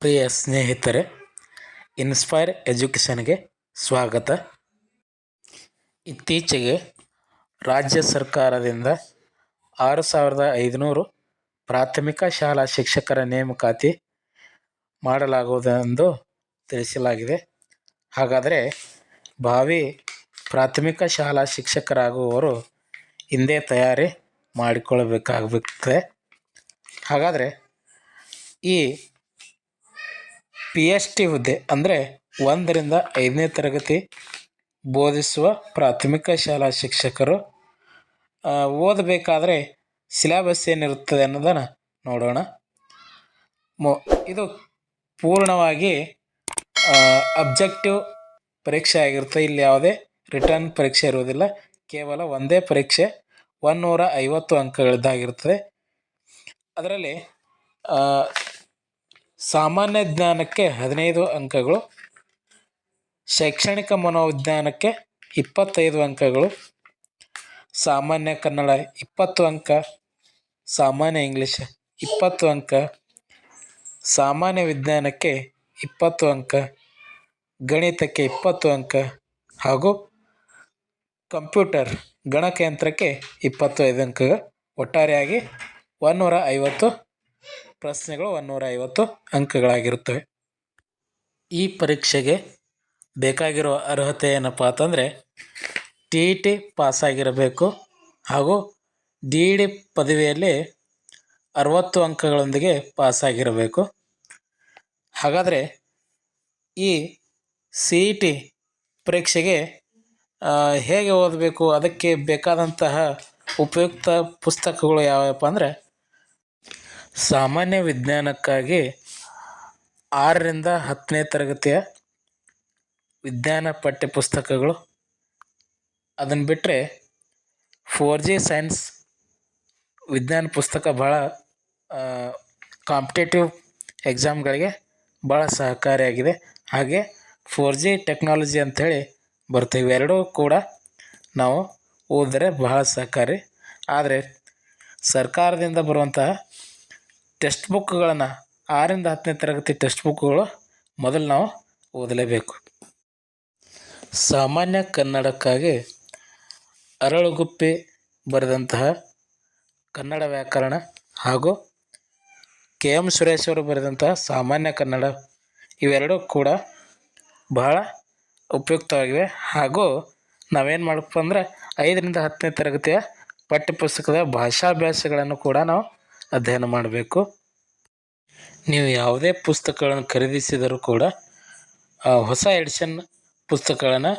ಪ್ರಿಯ ಸ್ನೇಹಿತರೆ ಇನ್ಸ್ಪೈರ್ ಎಜುಕೇಷನ್ಗೆ ಸ್ವಾಗತ. ಇತ್ತೀಚೆಗೆ ರಾಜ್ಯ ಸರ್ಕಾರದಿಂದ ಆರು ಸಾವಿರದ ಐದುನೂರು ಪ್ರಾಥಮಿಕ ಶಾಲಾ ಶಿಕ್ಷಕರ ನೇಮಕಾತಿ ಮಾಡಲಾಗುವುದೆಂದು ತಿಳಿಸಲಾಗಿದೆ. ಹಾಗಾದರೆ ಭಾವಿ ಪ್ರಾಥಮಿಕ ಶಾಲಾ ಶಿಕ್ಷಕರಾಗುವವರು ಹಿಂದೆ ತಯಾರಿ ಮಾಡಿಕೊಳ್ಳಬೇಕಾಗುತ್ತದೆ ಹಾಗಾದರೆ ಈ ಪಿ ಎಚ್ ಟಿ ಹುದ್ದೆ ಅಂದರೆ ಒಂದರಿಂದ ಐದನೇ ತರಗತಿ ಬೋಧಿಸುವ ಪ್ರಾಥಮಿಕ ಶಾಲಾ ಶಿಕ್ಷಕರು. ಓದಬೇಕಾದ್ರೆ ಸಿಲೆಬಸ್ ಏನಿರುತ್ತದೆ ಅನ್ನೋದನ್ನು ನೋಡೋಣ. ಮೊ, ಇದು ಪೂರ್ಣವಾಗಿ ಅಬ್ಜೆಕ್ಟಿವ್ ಪರೀಕ್ಷೆ ಆಗಿರುತ್ತೆ. ಇಲ್ಲಿ ಯಾವುದೇ ರಿಟರ್ನ್ ಪರೀಕ್ಷೆ ಇರುವುದಿಲ್ಲ. ಕೇವಲ ಒಂದೇ ಪರೀಕ್ಷೆ ಒನ್ನೂರ ಐವತ್ತು ಅಂಕಗಳದ್ದಾಗಿರ್ತದೆ ಅದರಲ್ಲಿ ಸಾಮಾನ್ಯ ಜ್ಞಾನಕ್ಕೆ ಹದಿನೈದು ಅಂಕಗಳು, ಶೈಕ್ಷಣಿಕ ಮನೋವಿಜ್ಞಾನಕ್ಕೆ ಇಪ್ಪತ್ತೈದು ಅಂಕಗಳು, ಸಾಮಾನ್ಯ ಕನ್ನಡ ಇಪ್ಪತ್ತು ಅಂಕ, ಸಾಮಾನ್ಯ ಇಂಗ್ಲೀಷ್ ಇಪ್ಪತ್ತು ಅಂಕ, ಸಾಮಾನ್ಯ ವಿಜ್ಞಾನಕ್ಕೆ ಇಪ್ಪತ್ತು ಅಂಕ, ಗಣಿತಕ್ಕೆ ಇಪ್ಪತ್ತು ಅಂಕ ಹಾಗೂ ಕಂಪ್ಯೂಟರ್ ಗಣಕಯಂತ್ರಕ್ಕೆ ಇಪ್ಪತ್ತೈದು ಅಂಕ ಒಟ್ಟಾರೆಯಾಗಿ ಒನ್ನೂರ ಐವತ್ತು ಪ್ರಶ್ನೆಗಳು ಒನ್ನೂರ ಐವತ್ತು ಅಂಕಗಳಾಗಿರುತ್ತವೆ. ಈ ಪರೀಕ್ಷೆಗೆ ಬೇಕಾಗಿರುವ ಅರ್ಹತೆ ಏನಪ್ಪ ಅಂತಂದರೆ, ಟಿ ಇ ಟಿ ಪಾಸಾಗಿರಬೇಕು ಹಾಗೂ ಡಿ ಇ ಡಿ ಪದವಿಯಲ್ಲಿ ಅರವತ್ತು ಅಂಕಗಳೊಂದಿಗೆ ಪಾಸಾಗಿರಬೇಕು. ಹಾಗಾದರೆ ಈ ಸಿ ಇ ಟಿ ಪರೀಕ್ಷೆಗೆ ಹೇಗೆ ಓದಬೇಕು, ಅದಕ್ಕೆ ಬೇಕಾದಂತಹ ಉಪಯುಕ್ತ ಪುಸ್ತಕಗಳು ಯಾವ್ಯಾವಪ್ಪ ಅಂದರೆ ಸಾಮಾನ್ಯ ವಿಜ್ಞಾನಕ್ಕಾಗಿ ಆರರಿಂದ ಹತ್ತನೇ ತರಗತಿಯ ವಿಜ್ಞಾನ ಪಠ್ಯ ಪುಸ್ತಕಗಳು ಅದನ್ನು ಬಿಟ್ಟರೆ ಫೋರ್ ಜಿ ಸೈನ್ಸ್ ವಿಜ್ಞಾನ ಪುಸ್ತಕ ಭಾಳ ಕಾಂಪಿಟೇಟಿವ್ ಎಕ್ಸಾಮ್ಗಳಿಗೆ ಭಾಳ ಸಹಕಾರಿಯಾಗಿದೆ. ಹಾಗೆ ಫೋರ್ ಜಿ ಟೆಕ್ನಾಲಜಿ ಅಂಥೇಳಿ ಬರ್ತೀವಿ ಎರಡೂ ಕೂಡ ನಾವು ಓದಿದ್ರೆ ಬಹಳ ಸಹಕಾರಿ. ಆದರೆ ಸರ್ಕಾರದಿಂದ ಬರುವಂತಹ ಟೆಕ್ಸ್ಟ್ ಬುಕ್ಗಳನ್ನು ಆರಿಂದ ಹತ್ತನೇ ತರಗತಿ ಟೆಕ್ಸ್ಟ್ ಬುಕ್ಗಳು ಮೊದಲು ನಾವು ಓದಲೇಬೇಕು. ಸಾಮಾನ್ಯ ಕನ್ನಡಕ್ಕಾಗಿ ಅರಳುಗುಪ್ಪಿ ಬರೆದಂತಹ ಕನ್ನಡ ವ್ಯಾಕರಣ ಹಾಗೂ ಕೆ. ಎಂ. ಸುರೇಶ್ ಅವರು ಬರೆದಂತಹ ಸಾಮಾನ್ಯ ಕನ್ನಡ ಇವೆರಡೂ ಕೂಡ ಬಹಳ ಉಪಯುಕ್ತವಾಗಿವೆ. ಹಾಗೂ ನಾವೇನು ಮಾಡಪ್ಪ ಅಂದರೆ ಐದರಿಂದ ಹತ್ತನೇ ತರಗತಿಯ ಪಠ್ಯಪುಸ್ತಕದ ಭಾಷಾಭ್ಯಾಸಗಳನ್ನು ಕೂಡ ನಾವು ಅಧ್ಯಯನ ಮಾಡಬೇಕು. ನೀವು ಯಾವುದೇ ಪುಸ್ತಕಗಳನ್ನು ಖರೀದಿಸಿದರೂ ಕೂಡ ಹೊಸ ಎಡಿಷನ್ ಪುಸ್ತಕಗಳನ್ನು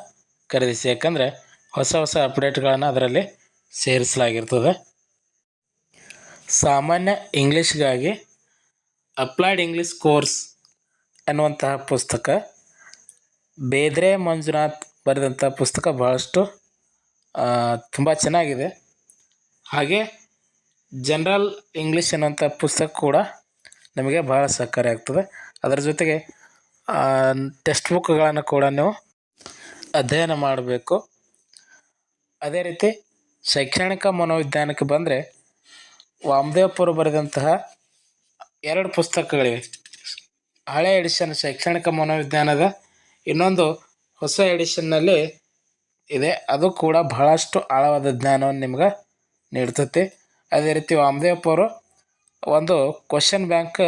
ಖರೀದಿಸಿ. ಯಾಕಂದರೆ ಹೊಸ ಹೊಸ ಅಪ್ಡೇಟ್ಗಳನ್ನು ಅದರಲ್ಲಿ ಸೇರಿಸಲಾಗಿರ್ತದೆ. ಸಾಮಾನ್ಯ ಇಂಗ್ಲೀಷ್ಗಾಗಿ ಅಪ್ಲೈಡ್ ಇಂಗ್ಲೀಷ್ ಕೋರ್ಸ್ ಅನ್ನುವಂತಹ ಪುಸ್ತಕ, ಬೇದ್ರೆ ಮಂಜುನಾಥ್ ಬರೆದಂಥ ಪುಸ್ತಕ ಭಾಳಷ್ಟು ತುಂಬ ಚೆನ್ನಾಗಿದೆ. ಹಾಗೆ ಜನರಲ್ ಇಂಗ್ಲೀಷ್ ಅನ್ನುವಂಥ ಪುಸ್ತಕ ಕೂಡ ನಮಗೆ ಭಾಳ ಸಹಕಾರಿ ಆಗ್ತದೆ. ಅದರ ಜೊತೆಗೆ ಟೆಕ್ಸ್ಟ್ ಬುಕ್ಗಳನ್ನು ಕೂಡ ನೀವು ಅಧ್ಯಯನ ಮಾಡಬೇಕು. ಅದೇ ರೀತಿ ಶೈಕ್ಷಣಿಕ ಮನೋವಿಜ್ಞಾನಕ್ಕೆ ಬಂದರೆ ವಾಮದೇವಪುರ ಬರೆದಂತಹ ಎರಡು ಪುಸ್ತಕಗಳಿವೆ. ಹಳೆ ಎಡಿಷನ್ ಶೈಕ್ಷಣಿಕ ಮನೋವಿಜ್ಞಾನದ ಇನ್ನೊಂದು ಹೊಸ ಎಡಿಷನ್ನಲ್ಲಿ ಇದೆ. ಅದು ಕೂಡ ಬಹಳಷ್ಟು ಆಳವಾದ ಜ್ಞಾನವನ್ನು ನಿಮ್ಗೆ ನೀಡ್ತೈತಿ. ಅದೇ ರೀತಿ ವಾಮದೇವಪ್ಪ ಅವರು ಒಂದು ಕ್ವಶನ್ ಬ್ಯಾಂಕ್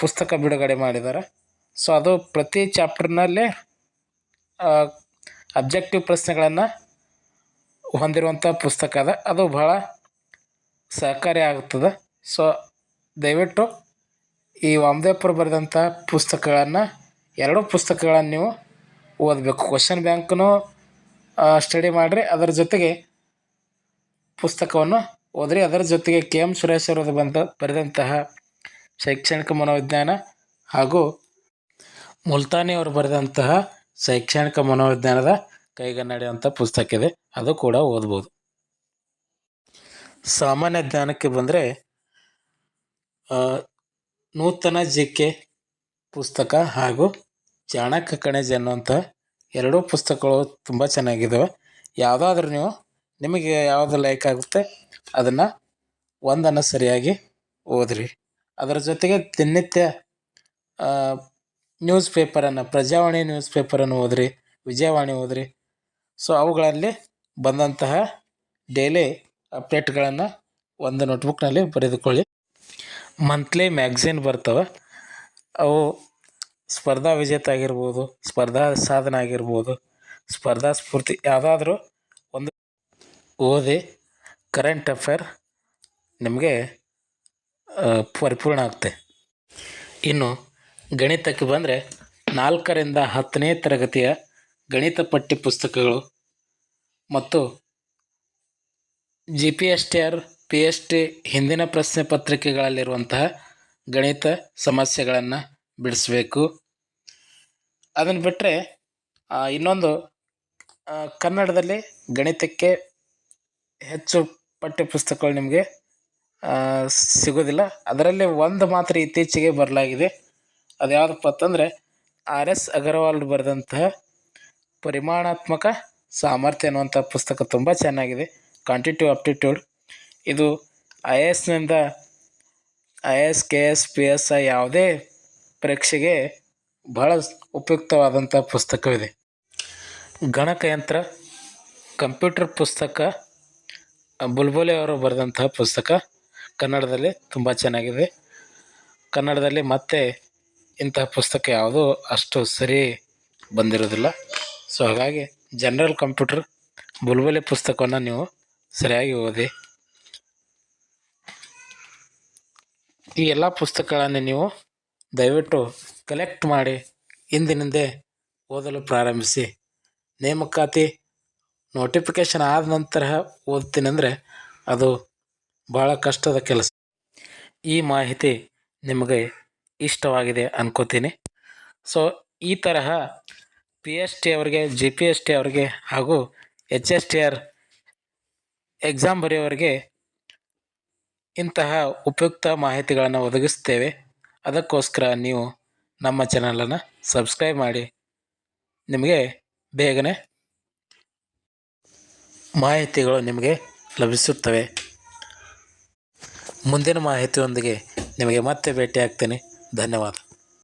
ಪುಸ್ತಕ ಬಿಡುಗಡೆ ಮಾಡಿದ್ದಾರೆ. ಸೊ ಅದು ಪ್ರತಿ ಚಾಪ್ಟರ್ನಲ್ಲಿ ಅಬ್ಜೆಕ್ಟಿವ್ ಪ್ರಶ್ನೆಗಳನ್ನು ಹೊಂದಿರುವಂಥ ಪುಸ್ತಕ ಅದ. ಅದು ಬಹಳ ಸಹಕಾರಿ ಆಗುತ್ತದೆ. ಸೊ ದಯವಿಟ್ಟು ಈ ವಾಮದೇವಪುರ ಬರೆದಂಥ ಪುಸ್ತಕಗಳನ್ನು, ಎರಡೂ ಪುಸ್ತಕಗಳನ್ನು ನೀವು ಓದಬೇಕು. ಕ್ವಶನ್ ಬ್ಯಾಂಕ್ನೂ ಸ್ಟಡಿ ಮಾಡಿರಿ. ಅದರ ಜೊತೆಗೆ ಪುಸ್ತಕವನ್ನು ಓದ್ರಿ ಅದರ ಜೊತೆಗೆ ಕೆ ಎಂ ಸುರೇಶ್ ಅವರು ಬಂದ, ಬರೆದಂತಹ ಶೈಕ್ಷಣಿಕ ಮನೋವಿಜ್ಞಾನ ಹಾಗೂ ಮುಲ್ತಾನಿ ಅವರು ಬರೆದಂತಹ ಶೈಕ್ಷಣಿಕ ಮನೋವಿಜ್ಞಾನದ ಕೈಗನ್ನಡಿ ಅಂತ ಪುಸ್ತಕ ಇದೆ ಅದು ಕೂಡ ಓದ್ಬೋದು. ಸಾಮಾನ್ಯ ಜ್ಞಾನಕ್ಕೆ ಬಂದರೆ ನೂತನ ಜಿ ಕೆ ಪುಸ್ತಕ ಹಾಗೂ ಚಾಣಕ್ಯ ಕಣಜ ಅನ್ನುವಂಥ ಎರಡೂ ಪುಸ್ತಕಗಳು ತುಂಬ ಚೆನ್ನಾಗಿದ್ದಾವೆ ಯಾವುದಾದ್ರೂ ನೀವು ನಿಮಗೆ ಯಾವುದು ಲೈಕ್ ಆಗುತ್ತೆ, ಅದನ್ನು ಒಂದನ್ನು ಸರಿಯಾಗಿ ಓದಿರಿ. ಅದರ ಜೊತೆಗೆ ದಿನನಿತ್ಯ ನ್ಯೂಸ್ ಪೇಪರನ್ನು ಪ್ರಜಾವಾಣಿ ನ್ಯೂಸ್ ಪೇಪರನ್ನು ಓದಿರಿ, ವಿಜಯವಾಣಿ ಓದಿರಿ. ಸೊ ಅವುಗಳಲ್ಲಿ ಬಂದಂತಹ ಡೈಲಿ ಅಪ್ಡೇಟ್ಗಳನ್ನು ಒಂದು ನೋಟ್ಬುಕ್ನಲ್ಲಿ ಬರೆದುಕೊಳ್ಳಿ. ಮಂತ್ಲಿ ಮ್ಯಾಗ್ಝಿನ್ ಬರ್ತವೆ, ಅವು ಸ್ಪರ್ಧಾ ವಿಜೇತ ಆಗಿರ್ಬೋದು, ಸ್ಪರ್ಧಾ ಸಾಧನ ಆಗಿರ್ಬೋದು, ಸ್ಪರ್ಧಾ ಸ್ಫೂರ್ತಿ, ಯಾವುದಾದ್ರೂ ಓದಿ ಕರೆಂಟ್ ಅಫೇರ್ ನಿಮಗೆ ಪರಿಪೂರ್ಣ ಆಗುತ್ತೆ. ಇನ್ನು ಗಣಿತಕ್ಕೆ ಬಂದರೆ ನಾಲ್ಕರಿಂದ ಹತ್ತನೇ ತರಗತಿಯ ಗಣಿತ ಪಠ್ಯ ಪುಸ್ತಕಗಳು ಮತ್ತು G P S T R P S T ಹಿಂದಿನ ಪ್ರಶ್ನೆ ಪತ್ರಿಕೆಗಳಲ್ಲಿರುವಂತಹ ಗಣಿತ ಸಮಸ್ಯೆಗಳನ್ನು ಬಿಡಿಸಬೇಕು. ಅದನ್ನು ಬಿಟ್ಟರೆ ಇನ್ನೊಂದು ಕನ್ನಡದಲ್ಲಿ ಗಣಿತಕ್ಕೆ ಹೆಚ್ಚು ಪಠ್ಯ ಪುಸ್ತಕಗಳು ನಿಮಗೆ ಸಿಗೋದಿಲ್ಲ. ಅದರಲ್ಲಿ ಒಂದು ಮಾತ್ರ ಇತ್ತೀಚೆಗೆ ಬರಲಾಗಿದೆ. ಅದು ಯಾವುದಪ್ಪ ಅಂತಂದರೆ, ಆರ್ ಎಸ್ ಅಗರ್ವಾಲ್ ಬರೆದಂತಹ ಪರಿಮಾಣಾತ್ಮಕ ಸಾಮರ್ಥ್ಯ ಅನ್ನುವಂಥ ಪುಸ್ತಕ ತುಂಬ ಚೆನ್ನಾಗಿದೆ. ಕಾಂಟಿಟ್ಯೂ ಆಪ್ಟಿಟ್ಯೂಡ್ ಇದು I A ಎಸ್ನಿಂದ I A S, K S, P S I ಯಾವುದೇ ಪರೀಕ್ಷೆಗೆ ಬಹಳ ಉಪಯುಕ್ತವಾದಂಥ ಪುಸ್ತಕವಿದೆ. ಗಣಕಯಂತ್ರ, ಕಂಪ್ಯೂಟರ್ ಪುಸ್ತಕ ಬುಲ್ಬುಲೆ ಅವರು ಬರೆದಂತಹ ಪುಸ್ತಕ ಕನ್ನಡದಲ್ಲಿ ತುಂಬ ಚೆನ್ನಾಗಿದೆ. ಕನ್ನಡದಲ್ಲಿ ಮತ್ತೆ ಇಂತಹ ಪುಸ್ತಕ ಯಾವುದೂ ಅಷ್ಟು ಸರಿ ಬಂದಿರೋದಿಲ್ಲ. ಸೊ ಹಾಗಾಗಿ ಜನರಲ್ ಕಂಪ್ಯೂಟರ್ ಬುಲ್ಬುಲೆ ಪುಸ್ತಕವನ್ನು ನೀವು ಸರಿಯಾಗಿ ಓದಿ. ಈ ಎಲ್ಲ ಪುಸ್ತಕಗಳನ್ನು ನೀವು ದಯವಿಟ್ಟು ಕಲೆಕ್ಟ್ ಮಾಡಿ ಇಂದಿನಿಂದೇ ಓದಲು ಪ್ರಾರಂಭಿಸಿ. ನೇಮಕಾತಿ ನೋಟಿಫಿಕೇಷನ್ ಆದ ನಂತರ ಓದ್ತೀನಿ ಅಂದರೆ ಅದು ಭಾಳ ಕಷ್ಟದ ಕೆಲಸ. ಈ ಮಾಹಿತಿ ನಿಮಗೆ ಇಷ್ಟವಾಗಿದೆ ಅನ್ಕೋತೀನಿ. ಸೊ ಈ ತರಹ ಪಿ ಎಸ್ ಟಿ ಅವರಿಗೆ ಜಿ ಪಿ ಎಸ್ ಟಿ ಅವರಿಗೆ ಹಾಗೂ H S T R exam ಬರೆಯೋರಿಗೆ ಇಂತಹ ಉಪಯುಕ್ತ ಮಾಹಿತಿಗಳನ್ನು ಒದಗಿಸ್ತೇವೆ. ಅದಕ್ಕೋಸ್ಕರ ನೀವು ನಮ್ಮ ಚಾನಲನ್ನು ಸಬ್ಸ್ಕ್ರೈಬ್ ಮಾಡಿ. ನಿಮಗೆ ಬೇಗನೆ ಮಾಹಿತಿಗಳು ನಿಮಗೆ ಲಭಿಸುತ್ತವೆ. ಮುಂದಿನ ಮಾಹಿತಿಯೊಂದಿಗೆ ನಿಮಗೆ ಮತ್ತೆ ಭೇಟಿಯಾಗ್ತೇನೆ. ಧನ್ಯವಾದ.